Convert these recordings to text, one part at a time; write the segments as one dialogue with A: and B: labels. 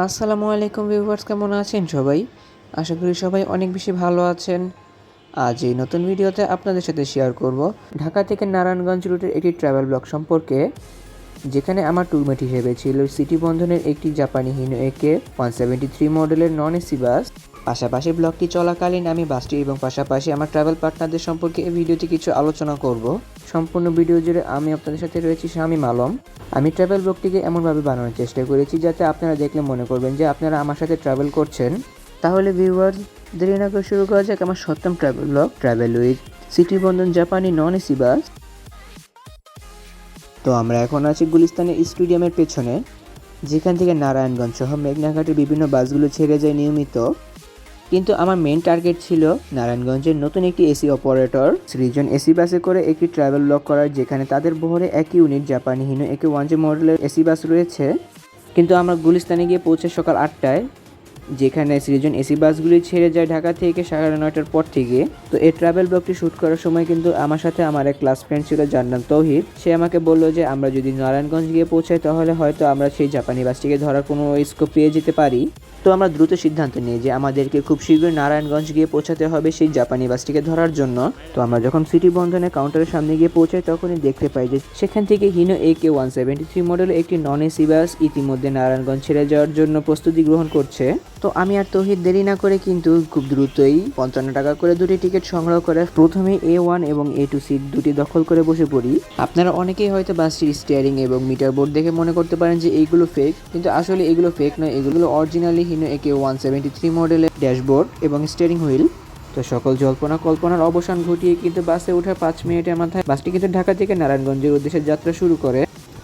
A: আসসালামু আলাইকুম ভিউভার্স কেমন আছেন সবাই? আশা করি সবাই অনেক বেশি ভালো আছেন। আজ এই নতুন ভিডিওতে আপনাদের সাথে শেয়ার করব ঢাকা থেকে নারায়ণগঞ্জ রুটের একটি ট্রাভেল ব্লগ সম্পর্কে, যেখানে আমার টুরমেট হিসেবে ছিল সিটি বন্ধনের একটি জাপানি হিনো একে ওয়ান সেভেন্টি থ্রি মডেলের নন এসি বাস পাশাপাশি ব্লগটি চলাকালীন আমি বাসটি এবং পাশাপাশি আমার ট্রাভেল পার্টনারদের সম্পর্কে এই ভিডিওতে কিছু আলোচনা করব। সম্পূর্ণ ভিডিও জুড়ে আমি আপনাদের সাথে রয়েছি শামীম আলম। আমি ট্রাভেল ব্লগটিকে এমনভাবে বানানোর চেষ্টা করেছি যাতে আপনারা দেখলে মনে করবেন যে আপনারা আমার সাথে ট্রাভেল করছেন। তাহলে ভিউয়ার দেরি না করে শুরু করা যাক আমার সপ্তম travel blog travel with City Bandhan জাপানি নন এসি বাস তো আমরা এখন আছি গুলিস্তানের স্টেডিয়ামের পেছনে, যেখান থেকে নারায়ণগঞ্জ সহ মেঘনাঘাটের বিভিন্ন বাসগুলো ছেড়ে যায় নিয়মিত। কিন্তু আমার মেন টার্গেট ছিল নারায়ণগঞ্জের নতুন একটি এসি অপারেটর সৃজন এসি বাসে করে একটি ট্রাভেল ব্লক করার, যেখানে তাদের বহরে এক ইউনিট জাপানি Hino, A K one J মডেলের এসি বাস রয়েছে। কিন্তু আমরা গুলিস্তানে গিয়ে পৌঁছে সকাল আটটায়, যেখানে সৃজন এসি বাসগুলি ছেড়ে যায় ঢাকা থেকে সাড়ে নয়টার পর থেকে। তো এই ট্রাভেল ব্লগটি শ্যুট করার সময় কিন্তু আমার সাথে আমার এক ক্লাস ফ্রেন্ড ছিল যার নাম তৌহিদ। সে আমাকে বলল যে, আমরা যদি নারায়ণগঞ্জ গিয়ে পৌঁছাই, তাহলে হয়তো আমরা সেই জাপানি বাসটিকে ধরার কোনো স্কোপ পেয়ে যেতে পারি। তো আমরা দ্রুত সিদ্ধান্ত নিই যে আমাদেরকে খুব শীঘ্রই নারায়ণগঞ্জ গিয়ে পৌঁছাতে হবে সেই জাপানি বাসটিকে ধরার জন্য। তো আমরা যখন সিটি বন্ধনে কাউন্টারের সামনে গিয়ে পৌঁছাই, তখনই দেখতে পাই যে সেখান থেকে Hino A K one seventy three মডেলের একটি নন এসি বাস ইতিমধ্যে নারায়ণগঞ্জ ছেড়ে যাওয়ার জন্য প্রস্তুতি গ্রহণ করছে। তো আমি আর তহিদ দেরি না করে কিন্তু খুব দ্রুতই পঞ্চান্ন টাকা করে দুটি টিকিট সংগ্রহ করে প্রথমে এ ওয়ান এবং এ টু সিট দুটি দখল করে বসে পড়ি। আপনারা অনেকেই হয়তো বাসটির স্টিয়ারিং এবং মিটার বোর্ড দেখে মনে করতে পারেন যে এইগুলো ফেক কিন্তু আসলে এগুলো ফেক নয়, এগুলো originally Hino A K one seventy three মডেলের ড্যাশবোর্ড এবং স্টিয়ারিং হুইল তো সকল জল্পনা কল্পনার অবসান ঘটিয়ে কিন্তু বাসে ওঠার পাঁচ মিনিটের মাথায় বাসটি কিন্তু ঢাকা থেকে নারায়ণগঞ্জের উদ্দেশ্যে যাত্রা শুরু করে।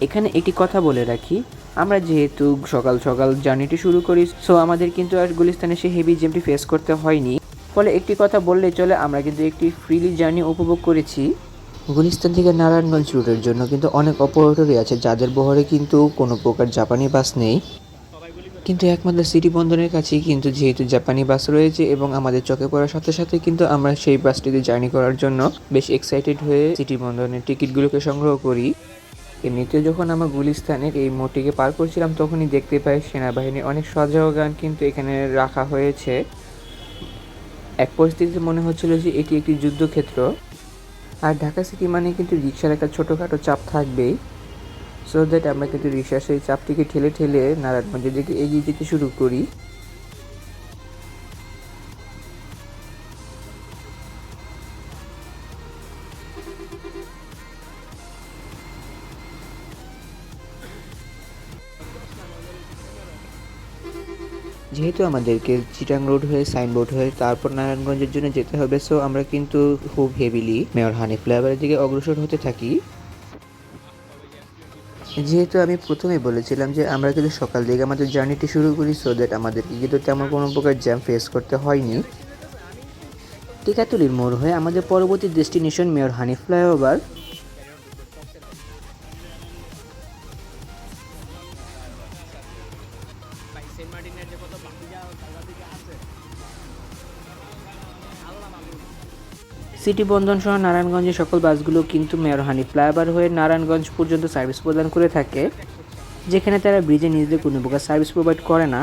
A: এখানে একটি কথা বলে রাখি, আমরা যেহেতু সকাল সকাল জার্নিটি শুরু করি সো আমাদের কিন্তু আর গুলিস্তানে সেই হেভি জ্যামটি ফেস করতে হয়নি। ফলে একটি কথা বললেই চলে, আমরা কিন্তু একটি ফ্রিলি জার্নি উপভোগ করেছি। গুলিস্তান থেকে নারায়ণগঞ্জ রুটের জন্য কিন্তু অনেক অপারেটরই আছে, যাদের বহরে কিন্তু কোনো প্রকার জাপানি বাস নেই। কিন্তু একমাত্র সিটি বন্দরের কাছেই কিন্তু যেহেতু জাপানি বাস রয়েছে এবং আমাদের চোখে পড়ার সাথে সাথে কিন্তু আমরা সেই বাসটিতে জার্নি করার জন্য বেশ এক্সাইটেড হয়ে সিটি বন্দরের টিকিটগুলোকে সংগ্রহ করি। এমনিতে যখন আমরা গুলিস্তানের এই মোড়টিকে পার করছিলাম, তখনই দেখতে পাই সেনাবাহিনীর অনেক সজাও গান কিন্তু এখানে রাখা হয়েছে। এক পরিস্থিতিতে মনে হচ্ছিল যে এটি একটি যুদ্ধক্ষেত্র। আর ঢাকা সিটি মানে কিন্তু রিক্সার একটা ছোটোখাটো চাপ থাকবেই। সো দ্যাট আমরা কিন্তু রিক্সার সেই চাপটিকে ঠেলে ঠেলে নারায়ণগঞ্জের দিকে এগিয়ে যেতে শুরু করি। যেহেতু আমাদেরকে চিটাং রোড হয়ে, সাইনবোর্ড হয়ে, তারপর নারায়ণগঞ্জের জন্য যেতে হবে সো আমরা কিন্তু খুব হেভিলি মেয়র হানি ফ্লাইওভারের দিকে অগ্রসর হতে থাকি। যেহেতু আমি প্রথমে বলেছিলাম যে আমরা কিন্তু সকাল দিকে আমাদের জার্নিটি শুরু করি সো দ্যাট আমাদেরকে কিন্তু তেমন কোনো প্রকার জ্যাম ফেস করতে হয়নি। টিকাতুলির মোড় হয়ে আমাদের পরবর্তী destination mayor Hanif flyover. City Bandhan সহ নারায়ণগঞ্জের সকল বাসগুলো কিন্তু মেয়র হানি ফ্লাইওভার হয়ে নারায়ণগঞ্জ পর্যন্ত সার্ভিস প্রদান করে থাকে, যেখানে তারা ব্রিজে নিজেদের কোনো প্রকার সার্ভিস প্রোভাইড করে না।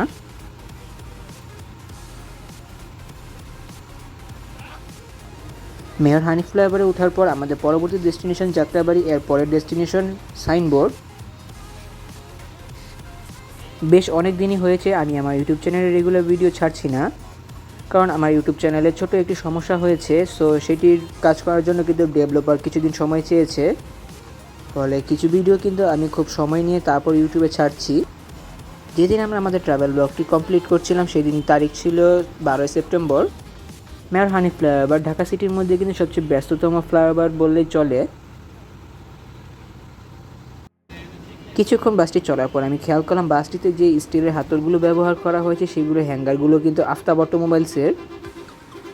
A: মেয়র হানি ফ্লাইওভারে ওঠার পর আমাদের পরবর্তী ডেস্টিনেশন যাত্রাবাড়ি এর পরের ডেস্টিনেশন, সাইনবোর্ড। বেশ অনেক দিনই হয়েছে, আমি আমার ইউটিউব চ্যানেলে রেগুলার ভিডিও ছাড়ছি না। কারণ আমার ইউটিউব চ্যানেলে ছোট একটি সমস্যা হয়েছে সো সেটির কাজ করার জন্য কিন্তু ডেভেলপার কিছুদিন সময় চেয়েছে। ফলে কিছু ভিডিও কিন্তু আমি খুব সময় নিয়ে তারপর ইউটিউবে ছাড়ছি। যেদিন আমরা আমাদের ট্রাভেল ব্লগটি কমপ্লিট করছিলাম, সেদিন তারিখ ছিল বারোই September. Mayor Hanif flyover Dhaka সিটির মধ্যে কিন্তু সবচেয়ে ব্যস্ততম ফ্লাইওভার বললেই চলে। কিছুক্ষণ বাসটি চলার পর আমি খেয়াল করলাম বাসটিতে যে স্টিলের হাতলগুলো ব্যবহার করা হয়েছে, সেগুলো হ্যাঙ্গারগুলো কিন্তু আফতাব অটোমোবাইলসের।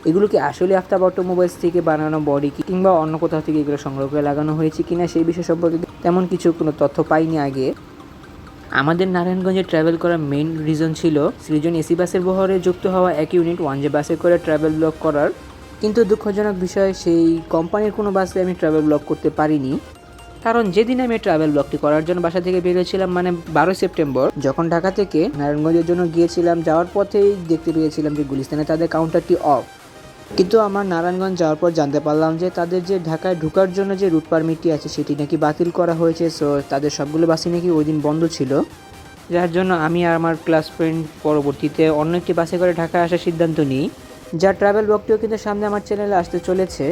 A: এগুলো কি আসলে আফতাব অটোমোবাইলস থেকে বানানো বডি কিংবা অন্য কোথাও থেকে এগুলো সংগ্রহ করে লাগানো হয়েছে কিনা সেই বিষয় সম্পর্কে তেমন কিছু কোনো তথ্য পাইনি আগে। আমাদের নারায়ণগঞ্জে ট্রাভেল করার মেইন রিজন ছিল সৃজন এসি বাসের বহরে যুক্ত হওয়া এক ইউনিট ওয়ান জে বাসে করে ট্রাভেল ব্লক করার। কিন্তু দুঃখজনক বিষয়, সেই কোম্পানির কোনো বাসে আমি ট্রাভেল ব্লক করতে পারিনি। কারণ যেদিন আমি ট্রাভেল ব্লগটি করার জন্য বাসা থেকে বেরিয়েছিলাম মানে বারোই সেপ্টেম্বর, যখন ঢাকা থেকে নারায়ণগঞ্জের জন্য গিয়েছিলাম, যাওয়ার পথেই দেখতে পেয়েছিলাম যে গুলিস্তানে তাদের কাউন্টারটি অফ কিন্তু আমার নারায়ণগঞ্জ যাওয়ার পর জানতে পারলাম যে তাদের যে ঢাকায় ঢোকার জন্য যে রুট পারমিটটি আছে, সেটি নাকি বাতিল করা হয়েছে। সো তাদের সবগুলো বাসই নাকি ওই দিন বন্ধ ছিল। যার জন্য আমি আর আমার ক্লাস ফ্রেন্ড পরবর্তীতে অন্য একটি বাসে করে ঢাকায় আসার সিদ্ধান্ত নিই। যার ট্রাভেল ব্লগটিও কিন্তু সামনে আমার চ্যানেলে আসতে চলেছে।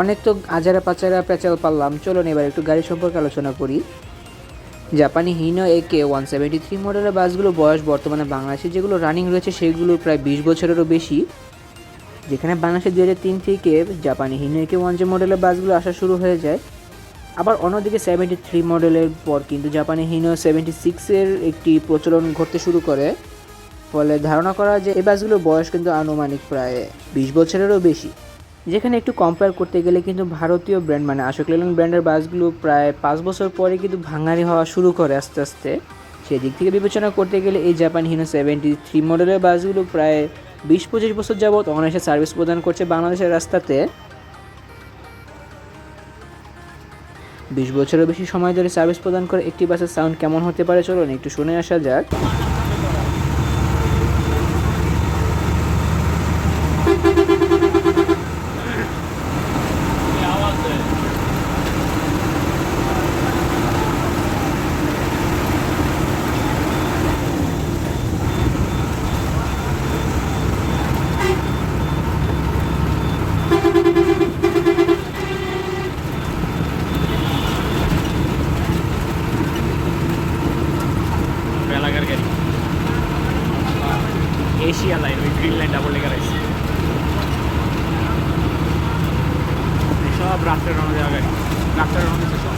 A: অনেক তো আজারা পাচারা পেঁচাল পারলাম। চলুন এবার একটু গাড়ি সম্পর্কে আলোচনা করি। জাপানি হিনো একে ওয়ান সেভেন্টি থ্রি মডেলের বাসগুলো বয়স বর্তমানে বাংলাদেশে যেগুলো রানিং রয়েছে সেগুলো প্রায় বিশ বছরেরও বেশি। যেখানে বাংলাদেশে দু হাজার তিন থেকে জাপানি হিনো একে ওয়ান যে মডেলের বাসগুলো আসা শুরু হয়ে যায়, আবার অন্যদিকে সেভেন্টি থ্রি মডেলের পর কিন্তু জাপানি হিনো সেভেন্টি সিক্সের একটি প্রচলন ঘটতে শুরু করে। ফলে ধারণা করা যে এই বাসগুলোর বয়স কিন্তু আনুমানিক প্রায় বিশ বছরেরও বেশি। যেখানে একটু কম্পেয়ার করতে গেলে কিন্তু ভারতীয় ব্র্যান্ড মানে আশোক লেল্যান্ড ব্র্যান্ডের বাসগুলো প্রায় পাঁচ বছর পরে কিন্তু ভাঙারি হওয়া শুরু করে আস্তে আস্তে। সেই দিক থেকে বিবেচনা করতে গেলে এই জাপান হিনো সেভেন্টি থ্রি মডেলের বাসগুলো প্রায় বিশ, পঁচিশ বছর যাবৎ অনায়াসে সার্ভিস প্রদান করছে বাংলাদেশের রাস্তাতে। বিশ বছরের বেশি সময় ধরে সার্ভিস প্রদান করে একটি বাসের সাউন্ড কেমন হতে পারে চলুন একটু শুনে আসা যাক।
B: এলাকার গাড়ি। এশিয়া লাইন ওই গ্রিন লাইন ডাবল লেগার আছে। সব রাত্রে রওনা দেওয়া গাড়ি। রাত্রে রওনা দিচ্ছে সব।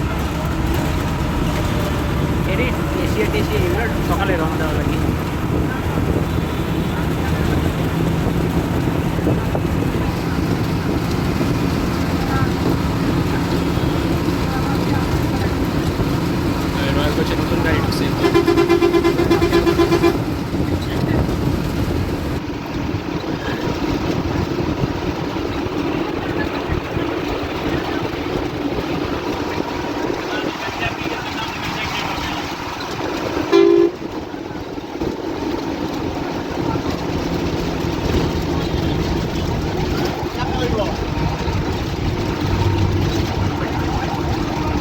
B: এটি এশিয়া টেশিয়া এগুলো সকালে রওনা দেওয়া গাড়ি রয়্যাল কোচে নতুন গাড়ি ঢুকছে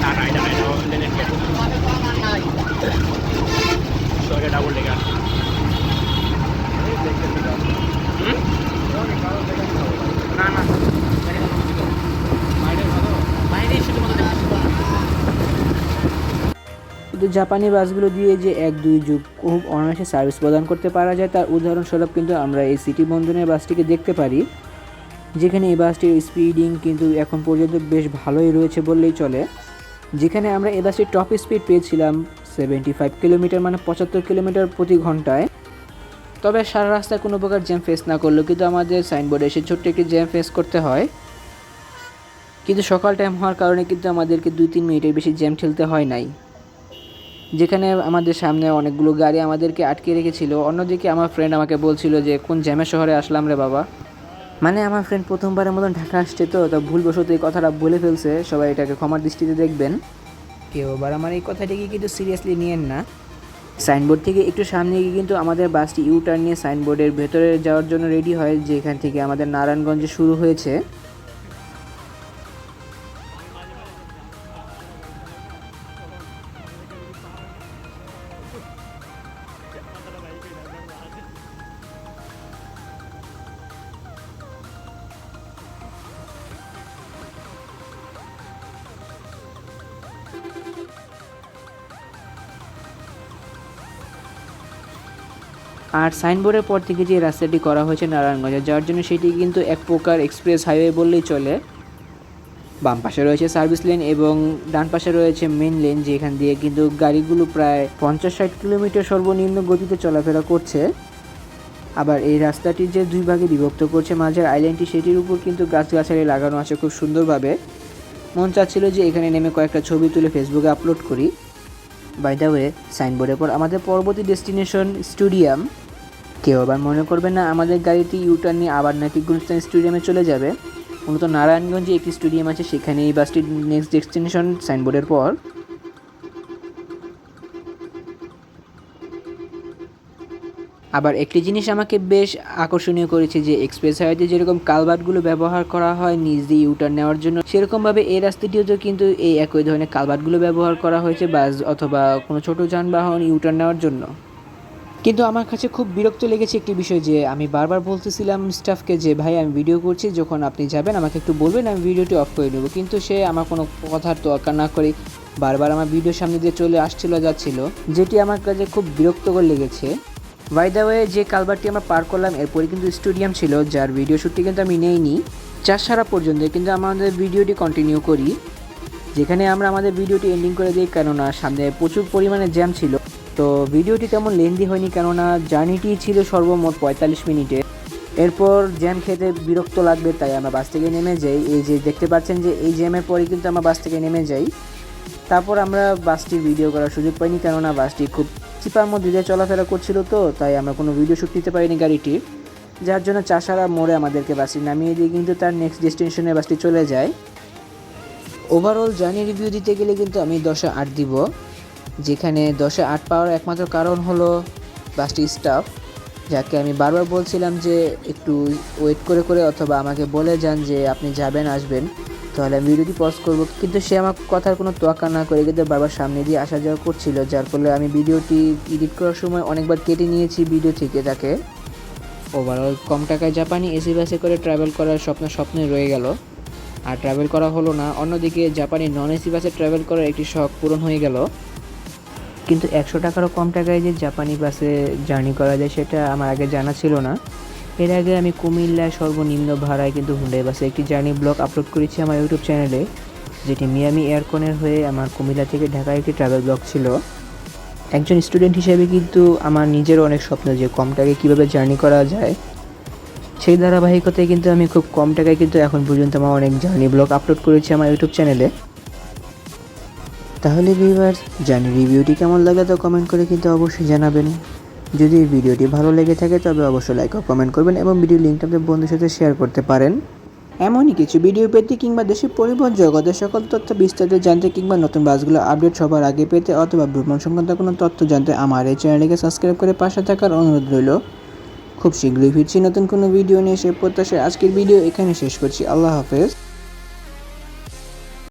B: না না এটা না এটা আমাদের নেট গেট সরকার ডাবল লেগার না না বাইরে শুধুমাত্র
A: কিন্তু জাপানি বাসগুলো দিয়ে যে এক, দুই যুগ খুব অনায়াসে সার্ভিস প্রদান করতে পারা যায়, তার উদাহরণস্বরূপ কিন্তু আমরা এই সিটি বন্ধনের বাসটিকে দেখতে পারি, যেখানে এই বাসটির স্পিডিং কিন্তু এখন পর্যন্ত বেশ ভালোই রয়েছে বললেই চলে। যেখানে আমরা এই বাসটির টপ স্পিড পেয়েছিলাম সেভেন্টি ফাইভ কিলোমিটার মানে পঁচাত্তর কিলোমিটার প্রতি ঘন্টায়। তবে সারা রাস্তায় কোনো প্রকার জ্যাম ফেস না করলেও কিন্তু আমাদের সাইনবোর্ডে এসে ছোট্ট একটি জ্যাম ফেস করতে হয়। কিন্তু সকাল টাইম হওয়ার কারণে কিন্তু আমাদেরকে দুই, তিন মিনিটের বেশি জ্যাম ঠেলতে হয় নাই। যেখানে আমাদের সামনে অনেকগুলো গাড়ি আমাদেরকে আটকে রেখেছিল। অন্যদিকে আমার ফ্রেন্ড আমাকে বলছিল যে, কোন জ্যামের শহরে আসলাম রে বাবা? মানে আমার ফ্রেন্ড প্রথমবারের মতন ঢাকা আসছে তো তো ভুলবশত এই কথাটা বলে ফেলছে। সবাই এটাকে ক্ষমার দৃষ্টিতে দেখবেন। কেউ আবার আমার এই কথাটিকে কিন্তু সিরিয়াসলি নিয়েন না। সাইনবোর্ড থেকে একটু সামনে গিয়ে কিন্তু আমাদের বাসটি ইউ টার্ন নিয়ে সাইনবোর্ডের ভেতরে যাওয়ার জন্য রেডি হয়, যেখান থেকে আমাদের নারায়ণগঞ্জে শুরু হয়েছে। আর সাইনবোর্ডের পর থেকে যে রাস্তাটি করা হয়েছে নারায়ণগঞ্জে, যার জন্য সেটি কিন্তু এক প্রকার এক্সপ্রেস হাইওয়ে বললেই চলে। বাম পাশে রয়েছে সার্ভিস লেন এবং ডান পাশে রয়েছে মেন লেন, যেখান দিয়ে কিন্তু গাড়িগুলো প্রায় পঞ্চাশ ষাট কিলোমিটার সর্বনিম্ন গতিতে চলাফেরা করছে। আবার এই রাস্তাটি যে দুই ভাগে বিভক্ত করছে মাঝের আইল্যান্ডটি, সেটির উপর কিন্তু গাছগাছালি লাগানো আছে খুব সুন্দরভাবে। মন চাচ্ছিল যে এখানে নেমে কয়েকটা ছবি তুলে ফেসবুকে আপলোড করি। বাই দ্য ওয়ে সাইনবোর্ডের পর আমাদের পরবর্তী ডেস্টিনেশন স্টুডিয়াম কেউ আবার মনে করবে না, আমাদের গাড়িটি ইউটার্ন নিয়ে আবার নাকি গুলস্তান স্টেডিয়ামে চলে যাবে। মূলত নারায়ণগঞ্জে একটি স্টেডিয়াম আছে সেখানে এই বাসটি নেক্সট ডেস্টিনেশন সাইনবোর্ডের পর। আবার একটি জিনিস আমাকে বেশ আকর্ষণীয় করেছে যে এক্সপ্রেস হাইওয়েতে যেরকম কালভার্টগুলো ব্যবহার করা হয় নিজ দিয়ে ইউটার্ন নেওয়ার জন্য, সেরকমভাবে এই রাস্তাটিতেও কিন্তু এই একই ধরনের কালভার্টগুলো ব্যবহার করা হয়েছে বাস অথবা কোনো ছোট যানবাহন ইউটার্ন নেওয়ার জন্য। কিন্তু আমার কাছে খুব বিরক্ত লেগেছে একটি বিষয় যে আমি বারবার বলতেছিলাম স্টাফকে যে, ভাই, আমি ভিডিও করছি, যখন আপনি যাবেন, আমাকে একটু বলবেন, আমি ভিডিওটি অফ করে নেব। কিন্তু সে আমার কোনো কথার তোয়াক্কা না করে বারবার আমার ভিডিওর সামনে দিয়ে চলে আসছিল, যাচ্ছিল, যেটি আমার কাছে খুব বিরক্তকর লেগেছে। বাই দ্য ওয়ে যে কালবারটি আমরা পার করলাম, এরপরে কিন্তু স্টেডিয়াম ছিল, যার ভিডিও শ্যুটটি কিন্তু আমি নেইনি। চার সারা পর্যন্ত, কিন্তু আমাদের ভিডিওটি কন্টিনিউ করি। যেখানে আমরা আমাদের ভিডিওটি এন্ডিং করে দিই, কেননা সামনে প্রচুর পরিমাণে জ্যাম ছিল। তো ভিডিওটি তেমন লেন্দি হয়নি, কেননা জার্নিটি ছিল সর্বমোট পঁয়তাল্লিশ মিনিটে। এরপর জ্যাম খেতে বিরক্ত লাগবে, তাই আমরা বাস থেকে নেমে যাই। এই যে দেখতে পাচ্ছেন যে এই জ্যামের পরে কিন্তু আমরা বাস থেকে নেমে যাই। তারপর আমরা বাসটির ভিডিও করার সুযোগ পাইনি, কেননা বাসটি খুব চিপার মধ্যে দিয়ে চলাফেরা করছিল তো, তাই আমরা কোনো ভিডিও শ্যুট নিতে পারিনি গাড়িটির যার জন্য চাষারা মোড়ে আমাদেরকে বাসটি নামিয়ে দিয়ে কিন্তু তার নেক্সট ডেস্টিনেশনে বাসটি চলে যায়। ওভারঅল জার্নি রিভিউ দিতে গেলে কিন্তু আমি দশে আট দিব, যেখানে দশে আট পাওয়ার একমাত্র কারণ হলো বাসটি স্টাফ যাকে আমি বারবার বলছিলাম যে একটু ওয়েট করে করে অথবা আমাকে বলে যান যে আপনি যাবেন, আসবেন। তাহলে আমি ভিডিওটি পজ করব। কিন্তু সে আমার কথার কোনো তোয়াক্কা না করে কিন্তু বারবার সামনে দিয়ে আসা যাওয়া করছিল, যার ফলে আমি ভিডিওটি এডিট করার সময় অনেকবার কেটে নিয়েছি ভিডিও থেকে তাকে। ওভারঅল কম টাকায় জাপানি এসি বাসে করে ট্রাভেল করার স্বপ্ন স্বপ্নে রয়ে গেল। আর ট্রাভেল করা হলো না, অন্যদিকে জাপানি নন এসি বাসে ট্রাভেল করার একটি শখ পূরণ হয়ে গেল। কিন্তু একশো টাকারও কম টাকায় যে জাপানি বাসে জার্নি করা যায়, সেটা আমার আগে জানা ছিল না। এর আগে আমি কুমিল্লায় সর্বনিম্ন ভাড়ায় কিন্তু হুন্ডাই বাসে একটি জার্নি ব্লগ আপলোড করেছি আমার ইউটিউব চ্যানেলে যেটি মিয়ামি এয়ারকনের হয়ে আমার কুমিল্লা থেকে ঢাকায় একটি ট্রাভেল ব্লগ ছিল। একজন স্টুডেন্ট হিসেবে কিন্তু আমার নিজের অনেক স্বপ্ন যে কম টাকায় কীভাবে জার্নি করা যায়। সেই ধারাবাহিকতায় কিন্তু আমি খুব কম টাকায় কিন্তু এখন পর্যন্ত আমার অনেক জার্নি ব্লগ আপলোড করেছি আমার ইউটিউব চ্যানেলে তাহলে ভিউয়ার্স জার্নি রিভিউটি কেমন লাগে তো কমেন্ট করে কিন্তু অবশ্যই জানাবেন। যদি এই ভিডিওটি ভালো লেগে থাকে, তবে অবশ্যই লাইক ও কমেন্ট করবেন এবং ভিডিও লিঙ্কটা আপনাদের বন্ধুর সাথে শেয়ার করতে পারেন। এমনই কিছু ভিডিও পেতে কিংবা দেশের পরিবহন জগতের সকল তথ্য বিস্তারিত জানতে কিংবা নতুন বাসগুলো আপডেট সবার আগে পেতে অথবা ভ্রমণ সংক্রান্ত কোনো তথ্য জানতে আমার এই চ্যানেলটিকে সাবস্ক্রাইব করে পাশে থাকার অনুরোধ রইল। খুব শীঘ্রই ফিরছি নতুন কোনো ভিডিও নিয়ে সে প্রত্যাশায় আজকের ভিডিও এখানে শেষ করছি। আল্লাহ হাফেজ।